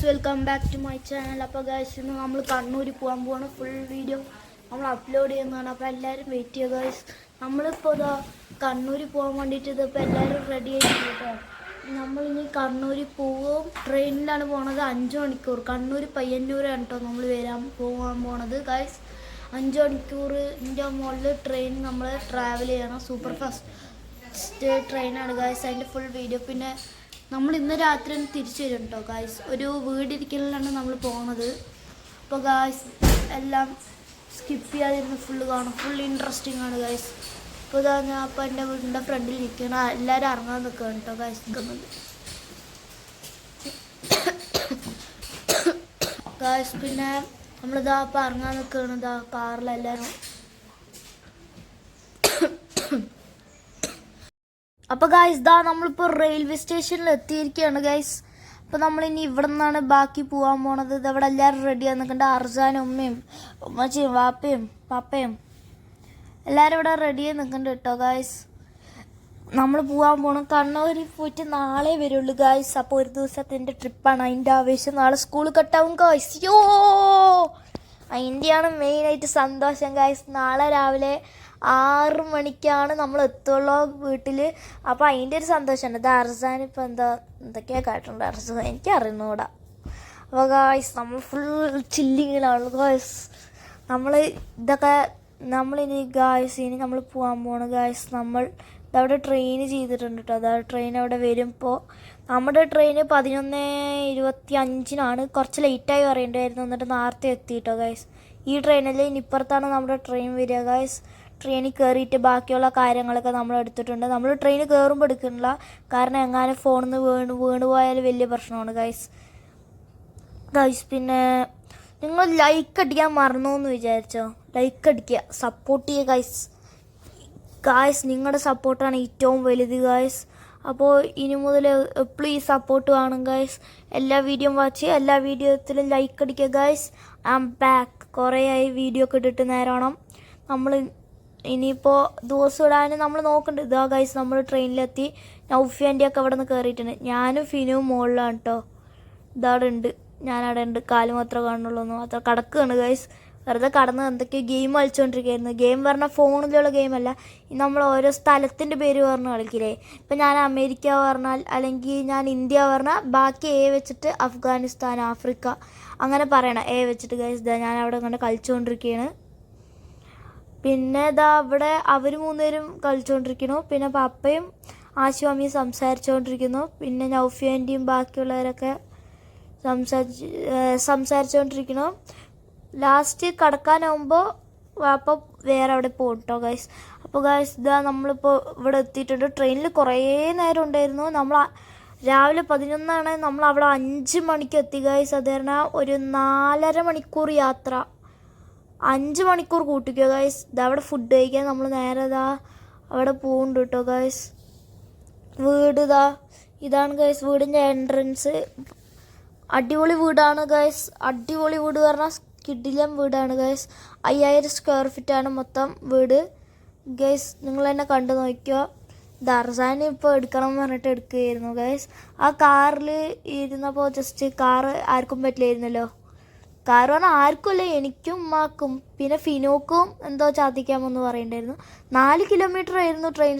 Guys welcome back to my channel അപ്പോൾ guys ഇന്ന് നമ്മൾ കണ്ണൂരിൽ പോകാൻ പോവാണ്. ഫുൾ വീഡിയോ നമ്മൾ അപ്ലോഡ് ചെയ്യുന്നതാണ്. അപ്പോൾ എല്ലാവരും വെയിറ്റ് ചെയ്യുക ഗൈസ് നമ്മളിപ്പോൾ ഇതാ കണ്ണൂരിൽ പോകാൻ വേണ്ടിയിട്ട് ഇതിപ്പോൾ എല്ലാവരും റെഡി ആയിട്ട് കേട്ടോ നമ്മളിനി കണ്ണൂരിൽ പോവും. ട്രെയിനിലാണ് പോണത് അഞ്ച് മണിക്കൂർ. കണ്ണൂർ പയ്യന്നൂരാണ് കേട്ടോ നമ്മൾ വരാൻ പോകാൻ പോണത് ഗൈസ് അഞ്ച് മണിക്കൂറിന്റെ മുകളിൽ ട്രെയിൻ നമ്മൾ ട്രാവൽ ചെയ്യണം. സൂപ്പർ ഫാസ്റ്റ് ട്രെയിനാണ് ഗൈസ് അതിന്റെ ഫുൾ വീഡിയോ പിന്നെ നമ്മൾ ഇന്ന് രാത്രി ഒന്ന് തിരിച്ചു വരും കേട്ടോ ഗായ്സ് ഒരു വീടിരിക്കലിലാണ് നമ്മൾ പോണത്. അപ്പോൾ ഗായ്സ് എല്ലാം സ്കിപ്പ് ചെയ്യാതിരുന്ന് ഫുള്ള് കാണും. ഫുൾ ഇൻട്രസ്റ്റിംഗ് ആണ് ഗായ്സ് ഇപ്പോൾ ഇതാ ഞാൻ അപ്പം എന്റെ വീടിന്റെ ഫ്രണ്ടിൽ ഇരിക്കണം എല്ലാവരും ഇറങ്ങാൻ നിൽക്കുകയാണ് കേട്ടോ ഗായ്സ് നിൽക്കുന്നത് ഗായ്സ് പിന്നെ നമ്മളിതാ അപ്പം ഇറങ്ങാൻ നിൽക്കുകയാണ്. ഇതാ കാറിലെല്ലാവരും അപ്പൊ ഗായ്സ് ദാ നമ്മളിപ്പോ റെയിൽവേ സ്റ്റേഷനിൽ എത്തിയിരിക്കുകയാണ് ഗായ്സ് അപ്പൊ നമ്മൾ ഇനി ഇവിടെ നിന്നാണ് ബാക്കി പോകാൻ പോണത്. ഇത് അവിടെ എല്ലാവരും റെഡി ആയി നിൽക്കണ്ട അർജാനും ഉമ്മയും ഉമ്മച്ചിയും വാപ്പയും പാപ്പയും. എല്ലാവരും ഇവിടെ റെഡി ആയി നിൽക്കണ്ട കേട്ടോ ഗായ്സ് നമ്മൾ പോകാൻ പോകണം കണ്ണൂരിൽ പോയിട്ട് നാളെ വരുള്ളൂ ഗായ്സ് അപ്പോൾ ഒരു ദിവസത്തിന്റെ ട്രിപ്പാണ് അതിന്റെ ആവേശം നാളെ സ്കൂൾ കട്ടാവും ഗായ്സ് യോ അതിന്റെയാണ് മെയിനായിട്ട് സന്തോഷം ഗായ്സ് നാളെ രാവിലെ ആറ് മണിക്കാണ് നമ്മൾ എത്തുള്ളൂ വീട്ടിൽ അപ്പോൾ അതിന്റെ ഒരു സന്തോഷമാണ് ഇത് അർസാൻ ഇപ്പോൾ എന്താ എന്തൊക്കെയാണ് കാട്ടുണ്ട് അർസാൻ എനിക്ക് അറിയുന്നൂടാ അപ്പോൾ ഗായ്സ് നമ്മൾ ഫുൾ ചില്ലിങ്ങിലാണ് ഗായ്സ് നമ്മൾ ഇതൊക്കെ നമ്മളിനി ഗായ്സ് ഇനി നമ്മൾ പോകാൻ പോണ ഗായ്സ് നമ്മൾ ഇതവിടെ ട്രെയിൻ ചെയ്തിട്ടുണ്ട് കേട്ടോ അതായത് ട്രെയിൻ അവിടെ വരുമ്പോൾ നമ്മുടെ ട്രെയിന് പതിനൊന്ന് ഇരുപത്തി അഞ്ചിനാണ് കുറച്ച് ലേറ്റായി പറയേണ്ടായിരുന്നു എന്നിട്ട് നേരത്തെ എത്തി കേട്ടോ ഗായ്സ് ഈ ട്രെയിനിൽ ഇനിപ്പുറത്താണ് നമ്മുടെ ട്രെയിൻ വരിക ഗായ്സ് ട്രെയിനിൽ കയറിയിട്ട് ബാക്കിയുള്ള കാര്യങ്ങളൊക്കെ നമ്മൾ എടുത്തിട്ടുണ്ട്. നമ്മൾ ട്രെയിനിൽ കയറുമ്പോൾ എടുക്കുന്നില്ല കാരണം എങ്ങാനും ഫോണിൽ നിന്ന് വീണ് വീണ് പോയാൽ വലിയ പ്രശ്നമാണ് ഗൈസ് ഗൈസ് പിന്നെ നിങ്ങൾ ലൈക്ക് അടിക്കാൻ മറന്നു എന്ന് വിചാരിച്ചോ? ലൈക്ക് അടിക്കുക സപ്പോർട്ട് ചെയ്യുക ഗൈസ് ഗായ്സ് നിങ്ങളുടെ സപ്പോർട്ടാണ് ഏറ്റവും വലുത് ഗായ്സ് അപ്പോൾ ഇനി മുതൽ എപ്പോഴും ഈ സപ്പോർട്ട് വേണം ഗായ്സ് എല്ലാ വീഡിയോയും വാച്ച് ചെയ്യുക എല്ലാ വീഡിയോത്തിലും ലൈക്ക് അടിക്കുക ഗായ്സ് ഐ ആം ബാക്ക് കുറേ ആയി വീഡിയോ ഒക്കെ ഇട്ടിട്ട് നേരമാണ് നമ്മൾ ഇനിയിപ്പോൾ ദിവസം ഇടാൻ നമ്മൾ നോക്കുന്നുണ്ട് ഇതാ ഗൈസ് നമ്മൾ ട്രെയിനിലെത്തി നൗഫി ആന്റിയൊക്കെ അവിടെ നിന്ന് കയറിയിട്ടുണ്ട് ഞാനും ഫിനുവും മുകളിലാണ് കേട്ടോ ഇതവിടെ ഉണ്ട് ഞാനവിടെ ഉണ്ട് കാൽ മാത്രമേ കാണുള്ളൂ എന്ന് മാത്രം കിടക്കുകയാണ് ഗൈസ് വെറുതെ കടന്ന് എന്തൊക്കെയോ ഗെയിം കളിച്ചുകൊണ്ടിരിക്കുകയായിരുന്നു ഗെയിം പറഞ്ഞാൽ ഫോണിലുള്ള ഗെയിമല്ല നമ്മൾ ഓരോ സ്ഥലത്തിന്റെ പേര് പറഞ്ഞ് കളിക്കില്ലേ? ഇപ്പം ഞാൻ അമേരിക്ക പറഞ്ഞാൽ അല്ലെങ്കിൽ ഞാൻ ഇന്ത്യ പറഞ്ഞാൽ ബാക്കി എ വെച്ചിട്ട് അഫ്ഗാനിസ്ഥാൻ ആഫ്രിക്ക. അങ്ങനെ പറയണം. എ വെച്ചിട്ട് ഗൈസ് ഞാൻ അവിടെ ഇങ്ങനെ കളിച്ചുകൊണ്ടിരിക്കുകയാണ് പിന്നെ ഇതാ അവിടെ അവർ മൂന്നുപേരും കളിച്ചുകൊണ്ടിരിക്കുന്നു പിന്നെ പപ്പയും ആശുവാമിയും സംസാരിച്ചുകൊണ്ടിരിക്കുന്നു പിന്നെ നൗഫിയന്റെയും ബാക്കിയുള്ളവരൊക്കെ സംസാരിച്ച് സംസാരിച്ചുകൊണ്ടിരിക്കുന്നു ലാസ്റ്റ് കടക്കാനാവുമ്പോൾ അപ്പോൾ വേറെ അവിടെ പോകും കേട്ടോ ഗൈസ് അപ്പോൾ ഗൈസ് ഇതാ നമ്മളിപ്പോൾ ഇവിടെ എത്തിയിട്ടുണ്ട്. ട്രെയിനിൽ കുറേ നേരം ഉണ്ടായിരുന്നു. നമ്മൾ രാവിലെ പതിനൊന്നാണ്. നമ്മൾ അവിടെ അഞ്ച് മണിക്ക് എത്തി ഗൈസ് അത് കാരണം ഒരു നാലര മണിക്കൂർ യാത്ര. അഞ്ച് മണിക്കൂർ കൂട്ടിക്കോ ഗൈസ് ഇതാ അവിടെ ഫുഡ് കഴിക്കാൻ നമ്മൾ നേരെ ഇതാ അവിടെ പോകുന്നുണ്ട് കേട്ടോ ഗൈസ് വീട് ഇതാ ഇതാണ് ഗൈസ് വീടിന്റെ എൻട്രൻസ് അടിപൊളി വീടാണ് ഗൈസ് അടിപൊളി വീട് പറഞ്ഞാൽ കിഡിലം വീടാണ് ഗൈസ് അയ്യായിരം സ്ക്വയർ ഫീറ്റാണ് മൊത്തം വീട്. ഗൈസ് നിങ്ങൾ തന്നെ കണ്ടു നോക്കിയോ ദർസാൻ ഇപ്പോൾ എടുക്കണം എന്ന് പറഞ്ഞിട്ട് എടുക്കുകയായിരുന്നു ഗൈസ് ആ കാറിൽ ഇരുന്നപ്പോൾ ജസ്റ്റ് കാറ് ആർക്കും പറ്റില്ലായിരുന്നല്ലോ. ആർക്കുമില്ല ആർക്കുമല്ല എനിക്കും ഉമ്മാക്കും പിന്നെ ഫിനോക്കും എന്തോ ചാത്തിക്കാമെന്ന് പറയണ്ടായിരുന്നു. നാല് കിലോമീറ്റർ ആയിരുന്നു ട്രെയിൻ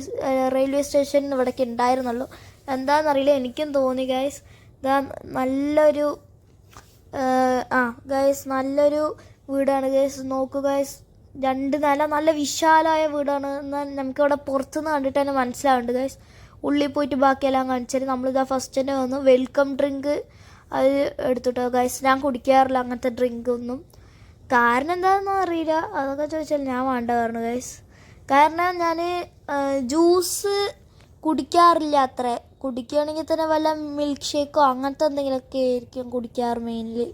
റെയിൽവേ സ്റ്റേഷൻ ഇവിടേക്ക് ഉണ്ടായിരുന്നുള്ളൂ എന്താണെന്നറിയില്ല എനിക്കും തോന്നി ഗൈസ് ഇതാ നല്ലൊരു ആ ഗൈസ് നല്ലൊരു വീടാണ് ഗൈസ് നോക്കൂ ഗൈസ് രണ്ട് നില നല്ല വിശാലമായ വീടാണ്. എന്നാൽ നമുക്കിവിടെ പുറത്തുനിന്ന് കണ്ടിട്ട് തന്നെ മനസ്സിലാവുന്നുണ്ട് ഗൈസ് ഉള്ളിൽ പോയിട്ട് ബാക്കിയെല്ലാം കാണിച്ചാൽ നമ്മളിതാ ഫസ്റ്റ് തന്നെ വന്നു. വെൽക്കം ഡ്രിങ്ക് അത് എടുത്തിട്ടോ. ഗൈസ് ഞാൻ കുടിക്കാറില്ല അങ്ങനത്തെ ഡ്രിങ്ക് ഒന്നും. കാരണം എന്താണെന്ന് അറിയില്ല. അതൊക്കെ ചോദിച്ചാൽ ഞാൻ വേണ്ട പറഞ്ഞു ഗൈസ് കാരണം ഞാൻ ജ്യൂസ് കുടിക്കാറില്ല അത്ര. കുടിക്കുകയാണെങ്കിൽ തന്നെ വല്ല മിൽക്ക് ഷേക്കോ അങ്ങനത്തെ എന്തെങ്കിലുമൊക്കെ ആയിരിക്കും കുടിക്കാറ് മെയിൻലി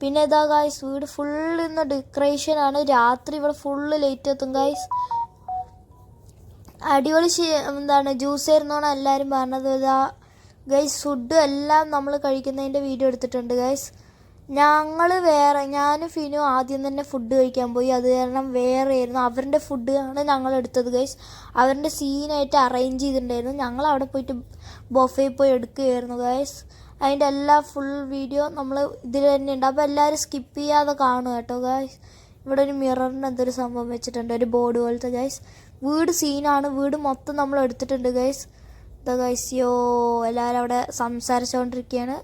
പിന്നെ ഇതാ ഗായ്സ് വീട് ഫുള്ള് ഇന്ന് ഡെക്കറേഷൻ ആണ്. രാത്രി ഇവിടെ ഫുള്ള് ലേറ്റ് എത്തും ഗായ്സ് അടിപൊളി എന്താണ് ജ്യൂസ് ആയിരുന്നോണം എല്ലാവരും പറഞ്ഞത്. ഇതാ ഗൈസ് ഫുഡ് എല്ലാം നമ്മൾ കഴിക്കുന്നതിന്റെ വീഡിയോ എടുത്തിട്ടുണ്ട് ഗൈസ് ഞങ്ങൾ വേറെ ഞാനും ഫിനു ആദ്യം തന്നെ ഫുഡ് കഴിക്കാൻ പോയി. അത് കാരണം വേറെ ആയിരുന്നു. അവരുടെ ഫുഡ് ആണ് ഞങ്ങൾ എടുത്തത് ഗൈസ് അവരുടെ സീനായിട്ട് അറേഞ്ച് ചെയ്തിട്ടുണ്ടായിരുന്നു. ഞങ്ങൾ അവിടെ പോയിട്ട് ബൊഫയിൽ പോയി എടുക്കുകയായിരുന്നു ഗൈസ് അതിന്റെ എല്ലാ ഫുൾ വീഡിയോ നമ്മൾ ഇതിൽ തന്നെ ഉണ്ട്. അപ്പോൾ എല്ലാവരും സ്കിപ്പ് ചെയ്യാതെ കാണും കേട്ടോ ഗൈസ് ഇവിടെ ഒരു മിററിന് എന്തൊരു സംഭവം വെച്ചിട്ടുണ്ട്. ഒരു ബോർഡ് പോലത്തെ ഗൈസ് വീട് സീനാണ് വീട് മൊത്തം നമ്മൾ എടുത്തിട്ടുണ്ട് ഗൈസ് ഇതാ ഗൈസ് യോ എല്ലാവരും അവിടെ സംസാരിച്ചുകൊണ്ടിരിക്കുകയാണ്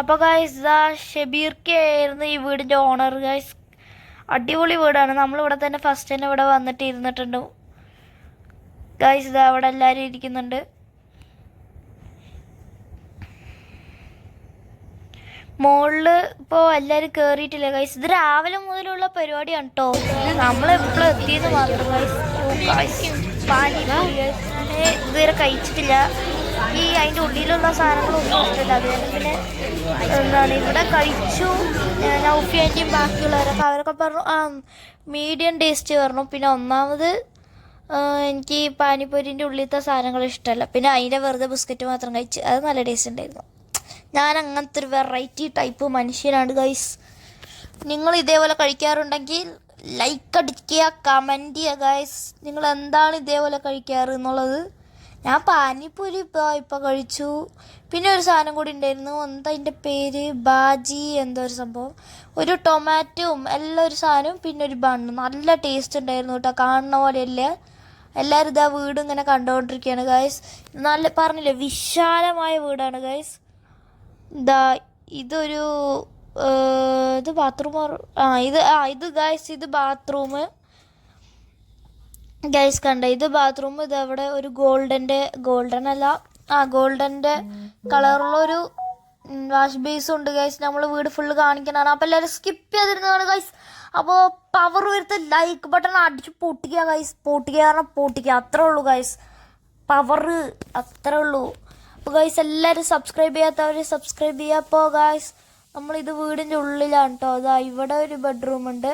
അപ്പോൾ ഗൈസ് ഇതാ ഷബീർക്കെ ആയിരുന്നു ഈ വീടിന്റെ ഓണർ ഗൈസ് അടിപൊളി വീടാണ്. നമ്മളിവിടെ തന്നെ ഫസ്റ്റ് തന്നെ ഇവിടെ വന്നിട്ട് ഇരുന്നിട്ടുണ്ട്. ഗൈസ് ഇതാ അവിടെ എല്ലാവരും ഇരിക്കുന്നുണ്ട്. മോളിൽ ഇപ്പോൾ എല്ലാവരും കേറിയിട്ടില്ല ഗൈസ് ഇത് രാവിലെ മുതലുള്ള പരിപാടിയാണ് കേട്ടോ നമ്മളെപ്പോഴും എത്തിയെന്ന് മാത്രം ഗൈസ് ഇതുവരെ കഴിച്ചിട്ടില്ല. ഈ അതിന്റെ ഉള്ളിലുള്ള സാധനങ്ങളൊന്നും ഇഷ്ടമില്ല അതുകൊണ്ട് പിന്നെ എന്താണ് ഇവിടെ കഴിച്ചു. നൗഫി ആന്റിയും ബാക്കിയുള്ളവരൊക്കെ അവരൊക്കെ പറഞ്ഞു ആ മീഡിയം ടേസ്റ്റ് പറഞ്ഞു. പിന്നെ ഒന്നാമത് എനിക്ക് ഈ പാനിപ്പൂരിന്റെ ഉള്ളിലത്തെ സാധനങ്ങൾ ഇഷ്ടമല്ല. പിന്നെ അതിന്റെ വെറുതെ ബിസ്ക്കറ്റ് മാത്രം കഴിച്ച് അത് നല്ല ടേസ്റ്റ് ഉണ്ടായിരുന്നു. ഞാൻ അങ്ങനത്തെ ഒരു വെറൈറ്റി ടൈപ്പ് മനുഷ്യനാണ് ഗൈസ് നിങ്ങൾ ഇതേപോലെ കഴിക്കാറുണ്ടെങ്കിൽ ലൈക്ക് അടിക്കുക കമന്റ് ചെയ്യുക ഗൈസ് നിങ്ങൾ എന്താണ് ഇതേപോലെ കഴിക്കാറ് എന്നുള്ളത്? ഞാൻ പാനിപ്പൂരി ഇപ്പോൾ ഇപ്പോൾ കഴിച്ചു. പിന്നെ ഒരു സാധനം കൂടി ഉണ്ടായിരുന്നു. എന്താ അതിന്റെ പേര്? ബാജി. എന്തോ ഒരു സംഭവം? ഒരു ടൊമാറ്റോയും എല്ലാ ഒരു സാധനവും പിന്നെ ഒരു ബണ്ണും നല്ല ടേസ്റ്റ് ഉണ്ടായിരുന്നു കേട്ടോ. കാണുന്ന പോലെയല്ല. എല്ലാവരും ഇതാ വീട് ഇങ്ങനെ കണ്ടുകൊണ്ടിരിക്കുകയാണ് ഗൈസ് നല്ല പറഞ്ഞില്ലേ വിശാലമായ വീടാണ് ഗൈസ് ഇതാ ഇതൊരു ഇത് ബാത്റൂം ആ ഇത് ആ ഇത് ഗൈസ് ഇത് ബാത്റൂം ഗൈസ് കണ്ട? ഇത് ബാത്റൂം ഇത് അവിടെ ഒരു ഗോൾഡന്റെ ഗോൾഡൻ അല്ല. ആ ഗോൾഡന്റെ കളറുള്ള ഒരു വാഷ് ബേസും ഉണ്ട് ഗൈസ് നമ്മൾ വീട് ഫുള്ള് കാണിക്കുന്നതാണ്. അപ്പോൾ എല്ലാവരും സ്കിപ്പ് ചെയ്തിരുന്നതാണ് ഗൈസ് അപ്പോൾ പവർ വരുത്ത ലൈക്ക് ബട്ടൺ അടിച്ച് പൊട്ടിക്കുക ഗൈസ് പൊട്ടിക്കുക കാരണം പൊട്ടിക്കുക. അത്രേ ഉള്ളൂ ഗൈസ് പവർ അത്രേ ഉള്ളൂ. അപ്പോൾ ഗൈസ് എല്ലാവരും സബ്സ്ക്രൈബ് ചെയ്യാത്തവർ സബ്സ്ക്രൈബ് ചെയ്യുക ഗൈസ് നമ്മളിത് വീടിന്റെ ഉള്ളിലാണ് കേട്ടോ അതാ ഇവിടെ ഒരു ബെഡ്റൂം ഉണ്ട്.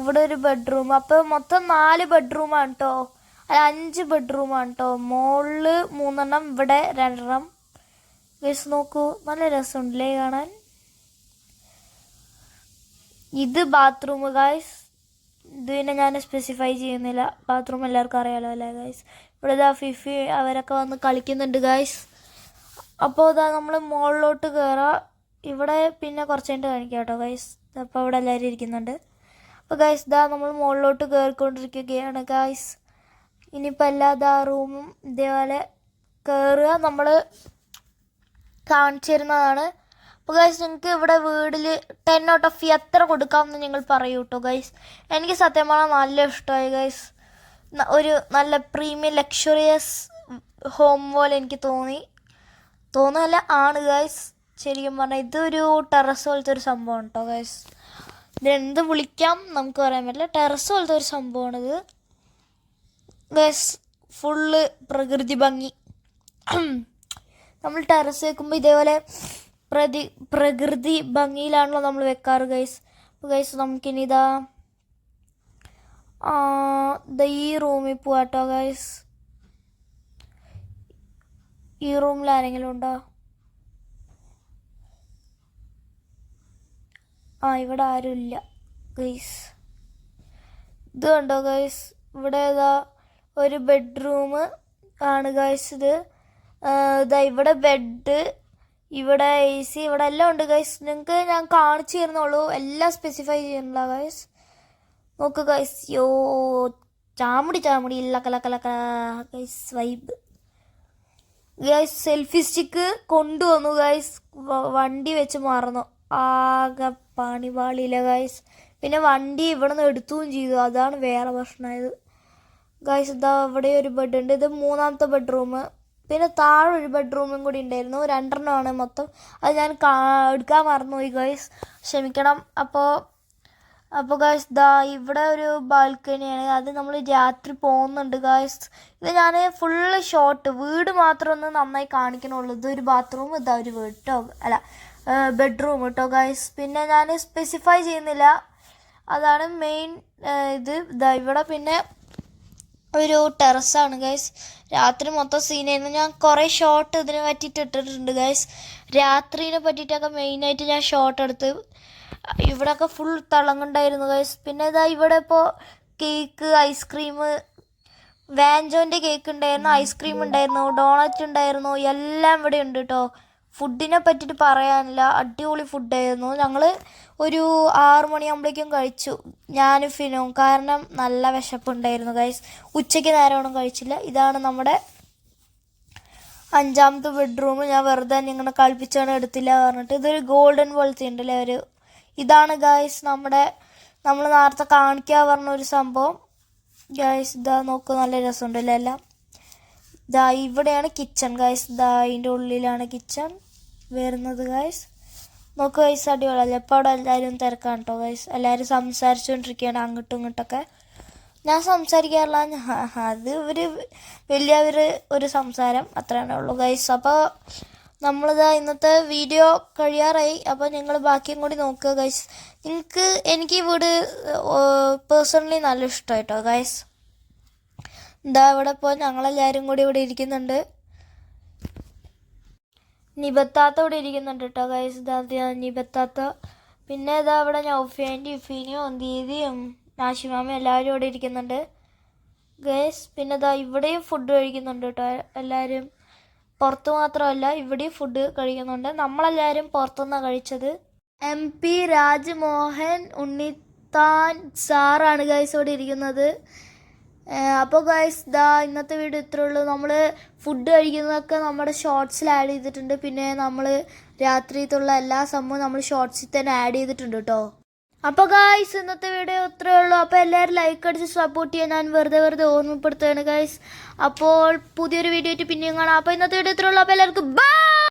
ഇവിടെ ഒരു ബെഡ്റൂം അപ്പോൾ മൊത്തം നാല് ബെഡ്റൂമാണ് കേട്ടോ അല്ല അഞ്ച് ബെഡ്റൂമാണ് കേട്ടോ മുകളിൽ മൂന്നെണ്ണം ഇവിടെ രണ്ടെണ്ണം. ഗസ് നോക്കൂ. നല്ല രസമുണ്ടല്ലേ കാണാൻ? ഇത് ബാത്റൂം ഗായ്സ് ഇത് പിന്നെ ഞാൻ സ്പെസിഫൈ ചെയ്യുന്നില്ല. ബാത്റൂം എല്ലാവർക്കും അറിയാലോ അല്ലേ ഗായ്സ് ഇവിടെ ഇതാ ഫിഫി അവരൊക്കെ വന്ന് കളിക്കുന്നുണ്ട് ഗൈസ് അപ്പോൾ ഇതാ നമ്മൾ മുകളിലോട്ട് കയറാം ഇവിടെ പിന്നെ കുറച്ച് കഴിഞ്ഞിട്ട് കാണിക്കാം കേട്ടോ ഗൈസ് അപ്പോൾ ഇവിടെ എല്ലാവരും ഇരിക്കുന്നുണ്ട്. അപ്പോൾ ഗൈസ് ഇതാ നമ്മൾ മുകളിലോട്ട് കയറിക്കൊണ്ടിരിക്കുകയാണ് ഗൈസ് ഇനിയിപ്പോൾ എല്ലാ ഇതാ റൂമും ഇതേപോലെ കയറുക നമ്മൾ കാണിച്ചു തരുന്നതാണ് അപ്പോൾ ഗൈസ് നിങ്ങൾക്ക് ഇവിടെ വീടിൽ ടെൻ ഔട്ട് ഓഫ് എത്ര കൊടുക്കാമെന്ന് നിങ്ങൾ പറയൂ കേട്ടോ ഗൈസ് എനിക്ക് സത്യം പറഞ്ഞാൽ നല്ല ഇഷ്ടമായി ഗൈസ് ഒരു നല്ല പ്രീമിയം ലക്ഷറിയസ് ഹോം പോലെ എനിക്ക് തോന്നി. തോന്നുന്നല്ല ആണ് ഗൈസ് ശരിക്കും പറഞ്ഞാൽ ഇതൊരു ടെറസ് പോലത്തെ ഒരു സംഭവം കേട്ടോ ഗൈസ് ഇതെന്ത് വിളിക്കാം? നമുക്ക് പറയാൻ പറ്റില്ല. ടെറസ് പോലത്തെ ഒരു സംഭവമാണിത്. ഗൈസ് ഫുള്ള് പ്രകൃതി ഭംഗി. നമ്മൾ ടെറസ് വെക്കുമ്പോൾ ഇതേപോലെ പ്രതി പ്രകൃതി ഭംഗിയിലാണല്ലോ നമ്മൾ വെക്കാറ് ഗൈസ് അപ്പോൾ ഗൈസ് നമുക്കിനി ഇതാ ആ, ദാ ഈ റൂമിൽ പോവാട്ടോ ഗൈസ് ഈ റൂമിൽ ആരെങ്കിലും ഉണ്ടോ? ആ ഇവിടെ ആരുമില്ല ഗൈസ് ഇത് കണ്ടോ ഗൈസ് ഇവിടെ ഏതാ ഒരു ബെഡ്റൂം ആണ് ഗൈസ് ഇത് ഇതാ ഇവിടെ ബെഡ് ഇവിടെ എ സി ഇവിടെ എല്ലാം ഉണ്ട് ഗൈസ് നിങ്ങൾക്ക് ഞാൻ കാണിച്ചു തരുന്നുള്ളൂ. എല്ലാം സ്പെസിഫൈ ചെയ്യുന്നില്ല ഗൈസ് നോക്ക് ഗൈസ് യോ ചാമുടി ചാമുടി. ഇല്ല കല കല കല guys vibe guys selfie stick കൊണ്ടുവന്നു ഗൈസ് വണ്ടി വെച്ച് മറന്നു. ആകെ പണിപാളിയില്ല ഗൈസ് പിന്നെ വണ്ടി ഇവിടെ നിന്ന് എടുത്തുകയും ചെയ്തു. അതാണ് വേറെ പ്രശ്നമായത് ഗൈസ് ഇതാ അവിടെ ഒരു ബെഡ് ഉണ്ട്. ഇത് മൂന്നാമത്തെ ബെഡ്റൂം പിന്നെ താഴെ ഒരു ബെഡ്റൂമും കൂടി ഉണ്ടായിരുന്നു. രണ്ടെണ്ണമാണ് മൊത്തം. അത് ഞാൻ എടുക്കാൻ മറന്നുപോയി ഗൈസ് ക്ഷമിക്കണം. അപ്പോൾ അപ്പോൾ ഗായ്സ് ദാ ഇവിടെ ഒരു ബാൽക്കണിയാണ് അത് നമ്മൾ രാത്രി പോകുന്നുണ്ട് ഗായ്സ് ഇത് ഞാൻ ഫുള്ള് ഷോർട്ട് വീട് മാത്രം ഒന്ന് നന്നായി കാണിക്കണുള്ളൂ. ഇതൊരു ബാത്റൂം ഇതാ ഒരു വീട് കേട്ടോ അല്ല ബെഡ്റൂം കേട്ടോ ഗായ്സ് പിന്നെ ഞാൻ സ്പെസിഫൈ ചെയ്യുന്നില്ല. അതാണ് മെയിൻ ഇത്. ഇതാ ഇവിടെ പിന്നെ ഒരു ടെറസാണ് ഗൈസ് രാത്രി മൊത്തം സീനായിരുന്നു ഞാൻ കുറേ ഷോട്ട് ഇതിനെ പറ്റിയിട്ട് ഇട്ടിട്ടുണ്ട് ഗൈസ് രാത്രിനെ പറ്റിയിട്ടൊക്കെ മെയിനായിട്ട് ഞാൻ ഷോട്ട് എടുത്ത് ഇവിടെയൊക്കെ ഫുൾ തിളങ്ങുണ്ടായിരുന്നു ഗൈസ് പിന്നെ ഇതാ ഇവിടെ ഇപ്പോൾ കേക്ക് ഐസ്ക്രീം വാൻജോന്റെ കേക്ക് ഉണ്ടായിരുന്നു ഐസ്ക്രീം ഉണ്ടായിരുന്നു ഡോണറ്റ് ഉണ്ടായിരുന്നു എല്ലാം ഇവിടെ ഉണ്ട് കേട്ടോ ഫുഡിനെ പറ്റിയിട്ട് പറയാനില്ല അടിപൊളി ഫുഡായിരുന്നു ഞങ്ങൾ ഒരു ആറു മണിയാകുമ്പോഴേക്കും കഴിച്ചു. ഞാനും ഫിനോ. കാരണം നല്ല വിശപ്പുണ്ടായിരുന്നു ഗൈസ് ഉച്ചയ്ക്ക് നേരമൊന്നും കഴിച്ചില്ല. ഇതാണ് നമ്മുടെ അഞ്ചാമത്തെ ബെഡ്റൂം ഞാൻ വെറുതെ നിങ്ങളെ കളിപ്പിച്ചാണ് എടുത്തില്ല പറഞ്ഞിട്ട്. ഇതൊരു ഗോൾഡൻ പോലത്തെ ഉണ്ടല്ലേ ഒരു ഇതാണ് ഗായ്സ് നമ്മുടെ നമ്മൾ നേരത്തെ കാണിക്കാൻ പറഞ്ഞ ഒരു സംഭവം. ഗായ്സ് ഇതാ നോക്ക് നല്ല രസമുണ്ടല്ലേ എല്ലാം? ഇതാ ഇവിടെയാണ് കിച്ചൺ ഗായ്സ് ഇതാ അതിന്റെ ഉള്ളിലാണ് കിച്ചൺ വരുന്നത് ഗായ്സ് നോക്ക് ഗൈസ് അടിപൊളിയല്ലേ? ഇപ്പോൾ അവിടെ എല്ലാവരും തിരക്കാണ് കേട്ടോ ഗൈസ് എല്ലാവരും സംസാരിച്ചുകൊണ്ടിരിക്കുകയാണ് അങ്ങോട്ടും ഇങ്ങോട്ടൊക്കെ. ഞാൻ സംസാരിക്കാറില്ല. അത് ഒരു വലിയ ഒരു സംസാരം. അത്രേ ഉള്ളൂ ഗൈസ് അപ്പോൾ നമ്മളിതാ ഇന്നത്തെ വീഡിയോ കഴിയാറായി. അപ്പോൾ ഞങ്ങൾ ബാക്കിയും കൂടി നോക്കുക ഗൈസ് നിങ്ങൾക്ക് എനിക്ക് ഈ വീട് പേഴ്സണലി നല്ല ഇഷ്ടമായി കേട്ടോ ഗൈസ് എന്താ ഇവിടെ ഇപ്പോൾ ഞങ്ങളെല്ലാവരും കൂടി ഇവിടെ ഇരിക്കുന്നുണ്ട്. നിബത്താത്ത ഇവിടെ ഇരിക്കുന്നുണ്ട് കേട്ടോ ഗൈസ് ഇതാ നിബത്താത്ത. പിന്നെ ഇതാ ഇവിടെ നൗഫിയാന്റെ ഇഫീനിയും ദീദിയും നാഷിമാമയും എല്ലാവരും ഇവിടെ ഇരിക്കുന്നുണ്ട്. ഗൈസ് പിന്നെ ഇതാ ഇവിടെയും ഫുഡ് കഴിക്കുന്നുണ്ട് കേട്ടോ എല്ലാവരും പുറത്ത് മാത്രമല്ല ഇവിടെ ഫുഡ് കഴിക്കുന്നുണ്ട്. നമ്മളെല്ലാവരും പുറത്തുനിന്നാണ് കഴിച്ചത്. എം പി രാജ്മോഹൻ ഉണ്ണിത്താൻ സാറാണ് ഗൈസ് ഇവിടെ ഇരിക്കുന്നത്. അപ്പോൾ ഗൈസ് ദാ ഇന്നത്തെ വീഡിയോ ഇത്രേ ഉള്ളൂ. നമ്മൾ ഫുഡ് കഴിക്കുന്നതൊക്കെ നമ്മുടെ ഷോർട്സിൽ ആഡ് ചെയ്തിട്ടുണ്ട്. പിന്നെ നമ്മൾ രാത്രിയത്തുള്ള എല്ലാ സംഭവവും നമ്മൾ ഷോർട്സിൽ തന്നെ ആഡ് ചെയ്തിട്ടുണ്ട് കേട്ടോ അപ്പോൾ ഗായ്സ് ഇന്നത്തെ വീഡിയോ ഇത്രേ ഉള്ളൂ. അപ്പോൾ എല്ലാവരും ലൈക്ക് അടിച്ച് സപ്പോർട്ട് ചെയ്യാൻ ഞാൻ വെറുതെ വെറുതെ ഓർമ്മപ്പെടുത്തുകയാണ് ഗൈസ് അപ്പോൾ പുതിയൊരു വീഡിയോ ആയിട്ട് പിന്നെയും കാണാം. അപ്പോൾ ഇന്നത്തെ വീഡിയോ ഇത്രേ ഉള്ളൂ. അപ്പോൾ എല്ലാവർക്കും ബൈ